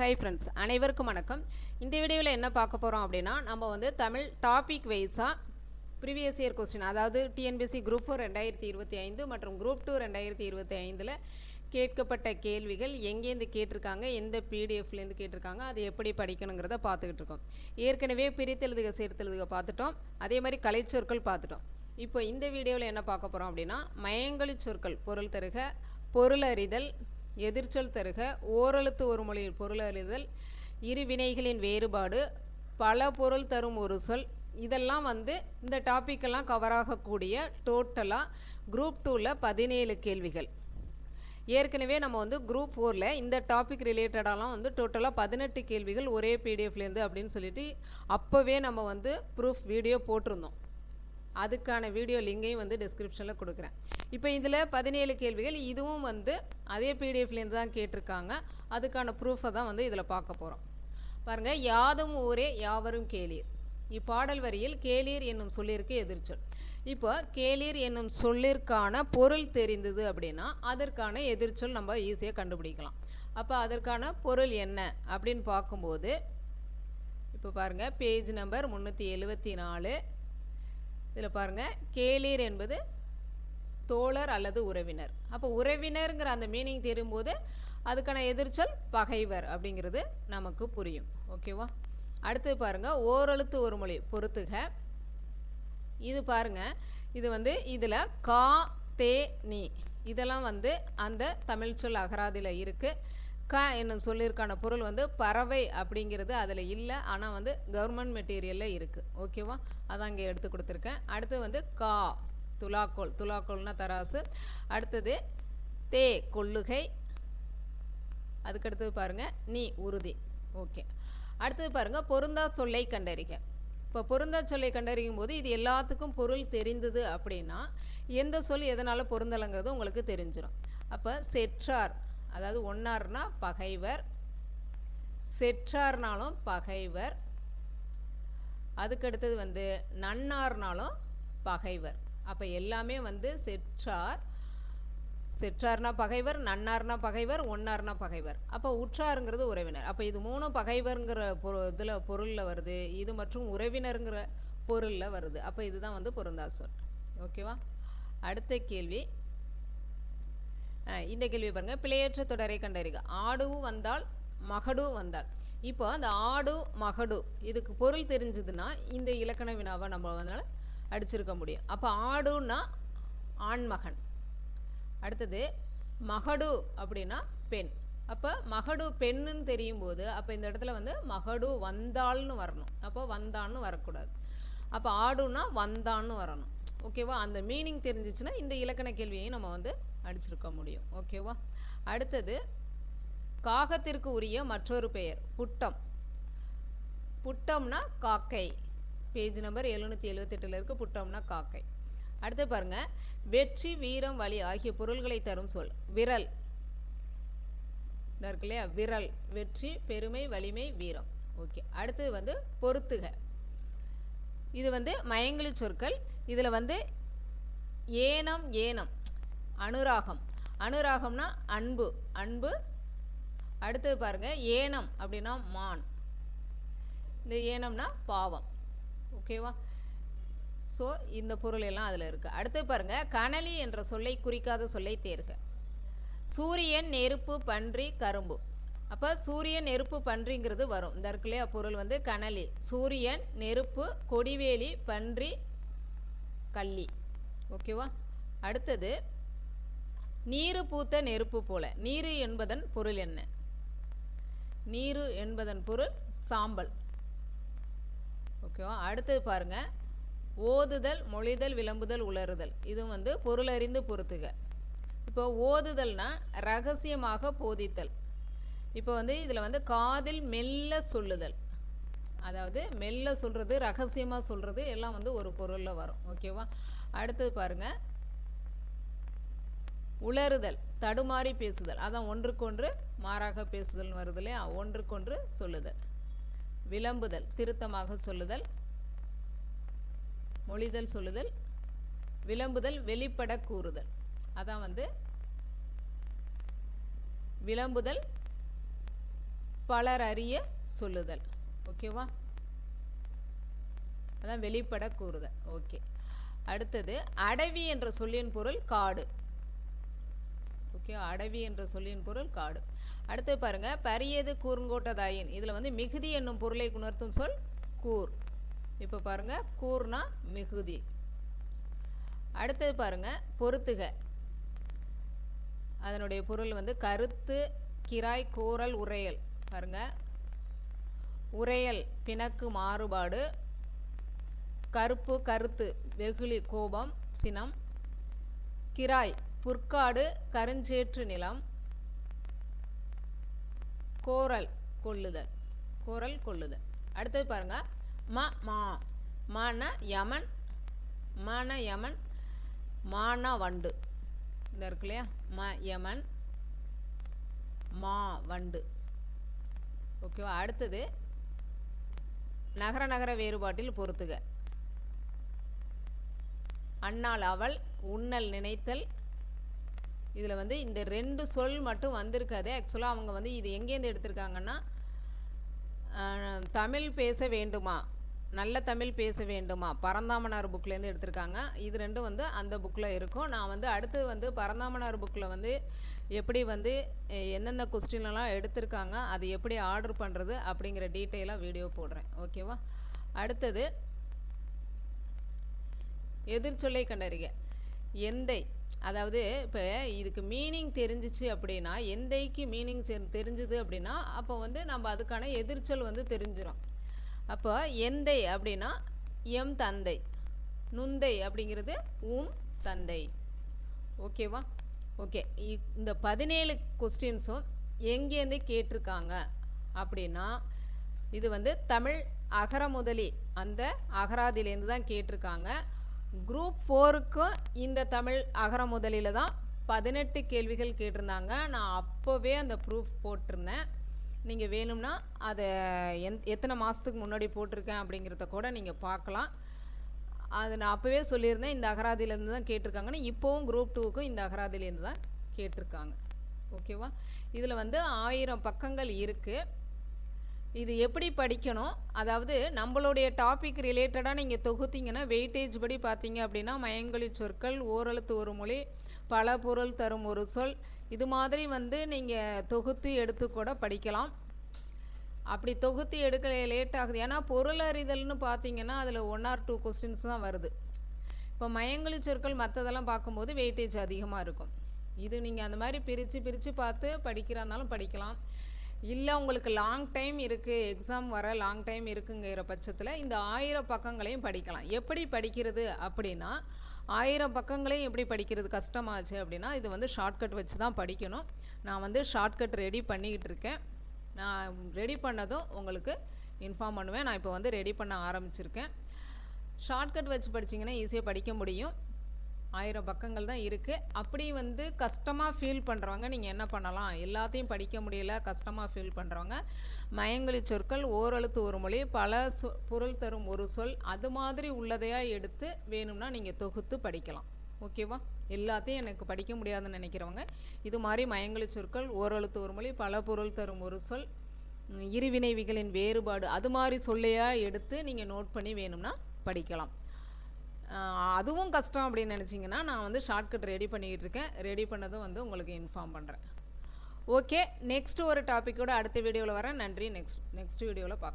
Hi friends அனைவருக்கும் வணக்கம். இந்த வீடியோவில் என்ன பார்க்க போகிறோம் அப்படின்னா நம்ம வந்து தமிழ் டாபிக் வைஸாக ப்ரீவியஸ் இயர் கொஸ்டின் அதாவது டிஎன்பிசி குரூப் ஃபோர் ரெண்டாயிரத்தி இருபத்தி ஐந்து மற்றும் குரூப் டூ ரெண்டாயிரத்தி இருபத்தி ஐந்தில் கேட்கப்பட்ட கேள்விகள் எங்கேருந்து கேட்டிருக்காங்க எந்த பிடிஎஃப்லேருந்து கேட்டிருக்காங்க அது எப்படி படிக்கணுங்கிறத பார்த்துக்கிட்டு இருக்கோம். ஏற்கனவே பிரித்தெழுதுக சேர்த்தெழுதுக பார்த்துட்டோம். அதே மாதிரி கலைச்சொற்கள் பார்த்துட்டோம். இப்போ இந்த வீடியோவில் என்ன பார்க்க போகிறோம் அப்படின்னா மயங்கலி சொற்கள் பொருள் தருக பொருளறிதல் எதிர்ச்சொல் தருக ஓரெழுத்து ஒரு மொழியில் பொருளறிதல் இரு வினைகளின் வேறுபாடு பல பொருள் தரும் ஒரு சொல். இதெல்லாம் வந்து இந்த டாப்பிக்கெல்லாம் கவர் ஆகக்கூடிய டோட்டலாக குரூப் டூவில் பதினேழு கேள்விகள். ஏற்கனவே நம்ம வந்து குரூப் ஃபோரில் இந்த டாபிக் ரிலேட்டடாலாம் வந்து டோட்டலாக பதினெட்டு கேள்விகள் ஒரே பிடிஎஃப்லேருந்து அப்படின்னு சொல்லிட்டு அப்போவே நம்ம வந்து ப்ரூஃப் வீடியோ போட்டிருந்தோம். அதுக்கான வீடியோ லிங்கையும் வந்து டிஸ்கிரிப்ஷனில் கொடுக்குறேன். இப்போ இதில் பதினேழு கேள்விகள் இதுவும் வந்து அதே பிடிஎஃப்லேருந்து தான் கேட்டிருக்காங்க. அதுக்கான ப்ரூஃபை தான் வந்து இதில் பார்க்க போகிறோம் பாருங்கள் யாதும் ஊரே யாவரும் கேளீர். இப்பாடல் வரியில் கேளீர் என்னும் சொல்லிற்கு எதிர்ச்சொல். இப்போ கேளீர் என்னும் சொல்லிற்கான பொருள் தெரிந்தது அப்படின்னா அதற்கான எதிர்ச்சொல் நம்ம ஈஸியாக கண்டுபிடிக்கலாம். அப்போ அதற்கான பொருள் என்ன அப்படின்னு பார்க்கும்போது இப்போ பாருங்கள் பேஜ் நம்பர் முந்நூற்றி எழுபத்தி நாலு. இதில் பாருங்கள் கேளீர் என்பது தோழர் அல்லது உறவினர். அப்போ உறவினருங்கிற அந்த மீனிங் தெரியும்போது அதுக்கான எதிர்ச்சொல் பகைவர் அப்படிங்கிறது நமக்கு புரியும். ஓகேவா அடுத்து பாருங்க ஓரெழுத்து ஒரு மொழி பொறுத்துக. இது பாருங்கள் இது வந்து இதில் கா தே நீ. இதெல்லாம் வந்து அந்த தமிழ் சொல் அகராதியில் இருக்குது க என்னும் சொல்லிற்கான பொருள் வந்து பறவை அப்படிங்கிறது அதில் இல்லை. ஆனால் வந்து கவர்மெண்ட் மெட்டீரியலில் இருக்குது ஓகேவா அதான் இங்கே எடுத்து கொடுத்துருக்கேன். அடுத்து வந்து கா துலாக்கோல். துலாக்கோல்னா தராசு. அடுத்தது தே கொள்ளுகை. அதுக்கடுத்தது பாருங்கள் நீ உறுதி. ஓகே அடுத்தது பாருங்கள் பொருந்தா சொல்லை கண்டறிக. இப்போ பொருந்தா சொல்லை கண்டறியும் போது இது எல்லாத்துக்கும் பொருள் தெரிந்தது அப்படின்னா எந்த சொல் எதனால் பொருந்தலைங்கிறது உங்களுக்கு தெரிஞ்சிடும் அப்போ செற்றார். அதாவது ஒன்னார்னா பகைவர் செற்றார்னாலும் பகைவர் அதுக்கடுத்தது வந்து நன்னார்னாலும் பகைவர். அப்போ எல்லாமே வந்து செற்றார் செற்றார்னா பகைவர் நன்னார்னா பகைவர் ஒன்னார்னா பகைவர். அப்போ உற்றாருங்கிறது உறவினர். அப்போ இது மூணும் பகைவருங்கிற பொரு இதில் பொருளில் வருது. இது மற்றும் உறவினருங்கிற பொருளில் வருது. அப்போ இதுதான் வந்து பொருந்தா சொல் ஓகேவா? அடுத்த கேள்வி. இந்த கேள்வி பாருங்கள் பிழையற்ற தொடரை கண்டறிக. ஆடுவும் வந்தால் மகடும் வந்தால். இப்போ அந்த ஆடு மகடு இதுக்கு பொருள் தெரிஞ்சதுன்னா இந்த இலக்கண வினாவை நம்ம அதனால் அடிச்சிருக்க முடியும். அப்போ ஆடுன்னா ஆண்மகன். அடுத்தது மகடு அப்படின்னா பெண். அப்போ மகடு பெண்ணுன்னு தெரியும் போது அப்போ இந்த இடத்துல வந்து மகடு வந்தாள்னு வரணும். அப்போ வந்தான்னு வரக்கூடாது. அப்போ ஆடுன்னா வந்தான்னு வரணும். ஓகேவா? அந்த மீனிங் தெரிஞ்சிச்சுன்னா இந்த இலக்கண கேள்வியையும் நம்ம வந்து அடிச்சிருக்க முடியும். ஓகேவா? அடுத்தது காகத்திற்கு உரிய மற்றொரு பெயர் புட்டம். புட்டம்னா காக்கை. பேஜ் நம்பர் எழுநூற்றி எழுபத்தெட்டில் இருக்குது புட்டம்னா காக்கை. அடுத்து பாருங்க வெற்றி வீரம் வலி ஆகிய பொருள்களை தரும் சொல் விரல். இருக்கு இல்லையா? விரல். வெற்றி பெருமை வலிமை வீரம். ஓகே. அடுத்தது வந்து பொருத்துக. இது வந்து மயங்கலி சொற்கள் இதில் வந்து ஏனம் ஏனம். அனுராகம். அனுராகம்னா அன்பு. அன்பு அடுத்தது பாருங்க ஏனம் அப்படின்னா மான். இந்த ஏனம்னா பாவம். ஓகேவா ஸோ இந்த பொருள் எல்லாம் அதில் இருக்குது அடுத்து பாருங்கள் கனலி என்ற சொல்லை குறிக்காத சொல்லை தேர்க. சூரியன் நெருப்பு பன்றி கரும்பு. அப்போ சூரியன் நெருப்பு பன்றிங்கிறது வரும். இந்த இருக்குல்லையா பொருள் வந்து கனலி. சூரியன் நெருப்பு கொடிவேலி பன்றி கள்ளி. ஓகேவா அடுத்தது நீரு பூத்த நெருப்பு போல. நீரு என்பதன் பொருள் என்ன? நீரு என்பதன் பொருள் சாம்பல். ஓகேவா அடுத்தது பாருங்கள் ஓதுதல் மொழிதல் விளம்புதல் உளறுதல் இது வந்து பொருளறிந்து பொறுத்துக இப்போ ஓதுதல்னா ரகசியமாக போதித்தல். இப்போ வந்து இதில் வந்து காதில் மெல்ல சொல்லுதல். அதாவது மெல்ல சொல்கிறது ரகசியமாக சொல்கிறது எல்லாம் வந்து ஒரு பொருளில் வரும். ஓகேவா அடுத்தது பாருங்கள் உளறுதல் தடுமாறி பேசுதல். அதான் ஒன்றுக்கொன்று மாறாக பேசுதல்னு வருது இல்லையா? ஒன்றுக்கொன்று சொல்லுதல். விளம்புதல் திருத்தமாக சொல்லுதல். மொழிதல் சொல்லுதல். விளம்புதல் வெளிப்பட கூறுதல். அதான் வந்து விளம்புதல் பலர் அறிய சொல்லுதல். ஓகேவா? அதான் வெளிப்பட கூறுத ஓகே. அடுத்தது அடவி என்ற சொல்லின் பொருள் காடு. ஓகே அடவி என்ற சொல்லின் பொருள் காடு. அடுத்து பாருங்க பரியது கூர்ங்கோட்டதாயின். இதில் வந்து மிகுதி என்னும் பொருளை உணர்த்தும் சொல் கூர். இப்போ பாருங்க கூர்னா மிகுதி. அடுத்தது பாருங்க பொருத்துக அதனுடைய பொருள் வந்து கருத்து கிராய் கூறல் உரையல் பாருங்கள் உரையல் பிணக்கு மாறுபாடு கருப்பு கருத்து வெகுளி கோபம் சினம் கிராய் புற்காடு கருஞ்சேற்று நிலம் கோரல் கொள்ளுதல் கோரல் கொள்ளுதல். அடுத்தது பாருங்க ம மா மான யமன் மான யமன் மான வண்டு. இந்த இருக்கு இல்லையா? ம யமன் மா வண்டு. ஓகேவா? அடுத்தது நகர நகர வேறுபாட்டில் பொறுத்துக. அண்ணாள் அவள் உண்ணல் நினைத்தல். இதில் வந்து இந்த ரெண்டு சொல் மட்டும் வந்திருக்காது. ஆக்சுவலாக அவங்க வந்து இது எங்கேருந்து எடுத்திருக்காங்கன்னா தமிழ் பேச வேண்டுமா? நல்ல தமிழ் பேச வேண்டுமா? பரந்தாமனார் புக்லேருந்து எடுத்திருக்காங்க. இது ரெண்டும் வந்து அந்த புக்கில் இருக்கும். நான் வந்து அடுத்து வந்து பரந்தாமனார் புக்கில் வந்து எப்படி வந்து எந்தெந்த கொஸ்டின்லாம் எடுத்திருக்காங்க அது எப்படி ஆர்டர் பண்ணுறது அப்படிங்கிற டீட்டெயிலாக வீடியோ போடுறேன். ஓகேவா அடுத்தது எதிர்ச்சொல்லை கண்டறிக. எந்தை அதாவது இப்போ இதுக்கு மீனிங் தெரிஞ்சிச்சு அப்படின்னா எந்தைக்கு மீனிங் தெரிஞ்சுது அப்படின்னா அப்போ வந்து நம்ம அதுக்கான எதிர்ச்சொல் வந்து தெரிஞ்சிடும் அப்போ எந்தை அப்படின்னா எம் தந்தை. நுந்தை அப்படிங்கிறது உம் தந்தை. ஓகேவா ஓகே இந்த பதினேழு கொஸ்டின்ஸும் எங்கேருந்து கேட்டிருக்காங்க? அப்படின்னா இது வந்து தமிழ் அகர முதலி அந்த அகராதியிலேருந்து தான் கேட்டிருக்காங்க. குரூப் ஃபோருக்கும் இந்த தமிழ் அகரமுதலியில் தான் பதினெட்டு கேள்விகள் கேட்டிருந்தாங்க. நான் அப்போவே அந்த ப்ரூஃப் போட்டிருந்தேன். நீங்கள் வேணும்னா அதை எந் எத்தனை மாதத்துக்கு முன்னாடி போட்டிருக்கேன் அப்படிங்கிறத கூட நீங்கள் பார்க்கலாம். அது நான் அப்போவே சொல்லியிருந்தேன் இந்த அகராதியிலேருந்து தான் கேட்டிருக்காங்கன்னு. இப்போவும் குரூப் டூவுக்கும் இந்த அகராதியிலேருந்து தான் கேட்டிருக்காங்க. ஓகேவா? இதில் வந்து ஆயிரம் பக்கங்கள் இருக்குது இது எப்படி படிக்கணும்? அதாவது நம்மளுடைய டாபிக் ரிலேட்டடாக நீங்கள் தொகுத்தீங்கன்னா வெயிட்டேஜ் படி பார்த்தீங்க அப்படின்னா மயங்கொழி சொற்கள் ஓரெழுத்து ஒரு மொழி பல பொருள் தரும் ஒரு சொல் இது மாதிரி வந்து நீங்கள் தொகுத்து எடுத்து கூட படிக்கலாம். அப்படி தொகுத்து எடுக்க லேட் ஆகுது. ஏன்னா பொருள் அறிதல்னு பார்த்தீங்கன்னா அதில் ஒன் ஆர் டூ கொஸ்டின்ஸ் தான் வருது. இப்போ மயங்கலி சொற்கள் மற்றதெல்லாம் பார்க்கும்போது வெயிட்டேஜ் அதிகமாக இருக்கும். இது நீங்கள் அந்த மாதிரி பிரித்து பிரித்து பார்த்து படிக்கிறாருந்தாலும் படிக்கலாம். இல்லை உங்களுக்கு லாங் டைம் இருக்குது எக்ஸாம் வர லாங் டைம் இருக்குங்கிற பட்சத்தில் இந்த ஆயிரம் பக்கங்களையும் படிக்கலாம். எப்படி படிக்கிறது அப்படின்னா ஆயிரம் பக்கங்களையும் எப்படி படிக்கிறது கஷ்டமாச்சு அப்படின்னா இது வந்து ஷார்ட்கட் வச்சு தான் படிக்கணும். நான் வந்து ஷார்ட்கட் ரெடி பண்ணிக்கிட்டு இருக்கேன். நான் ரெடி பண்ணதும் உங்களுக்கு இன்ஃபார்ம் பண்ணுவேன். நான் இப்போ வந்து ரெடி பண்ண ஆரம்பிச்சிருக்கேன். ஷார்ட்கட் வச்சு படிச்சிங்கன்னா ஈஸியாக படிக்க முடியும். ஆயிரம் பக்கங்கள் தான் இருக்குது அப்படி வந்து கஷ்டமாக ஃபீல் பண்ணுறவங்க நீங்கள் என்ன பண்ணலாம்? எல்லாத்தையும் படிக்க முடியல கஷ்டமாக ஃபீல் பண்ணுறவங்க மயங்கொலி சொற்கள் ஓரெழுத்து ஒரு மொழி பல சொ பொருள் தரும் ஒரு சொல் அது மாதிரி உள்ளதையாக எடுத்து வேணும்னா நீங்கள் தொகுத்து படிக்கலாம். ஓகேவா? எல்லாத்தையும் எனக்கு படிக்க முடியாதுன்னு நினைக்கிறவங்க இது மாதிரி மயங்கொலி சொற்கள் ஓரெழுத்து ஒரு மொழி பல பொருள் தரும் ஒரு சொல் இருவினைவிகளின் வேறுபாடு அது மாதிரி சொல்லையாக எடுத்து நீங்கள் நோட் பண்ணி வேணும்னா படிக்கலாம். அதுவும் கஷ்டம் அப்படின்னு நினச்சிங்கன்னா நான் வந்து ஷார்ட்கட் ரெடி பண்ணிக்கிட்டு இருக்கேன் ரெடி பண்ணதும் வந்து உங்களுக்கு இன்ஃபார்ம் பண்ணுறேன் ஓகே நெக்ஸ்ட் ஒரு டாப்பிக்கோட அடுத்த வீடியோவில் வரேன். நன்றி. நெக்ஸ்ட் நெக்ஸ்ட் வீடியோவில் பார்க்கலாம்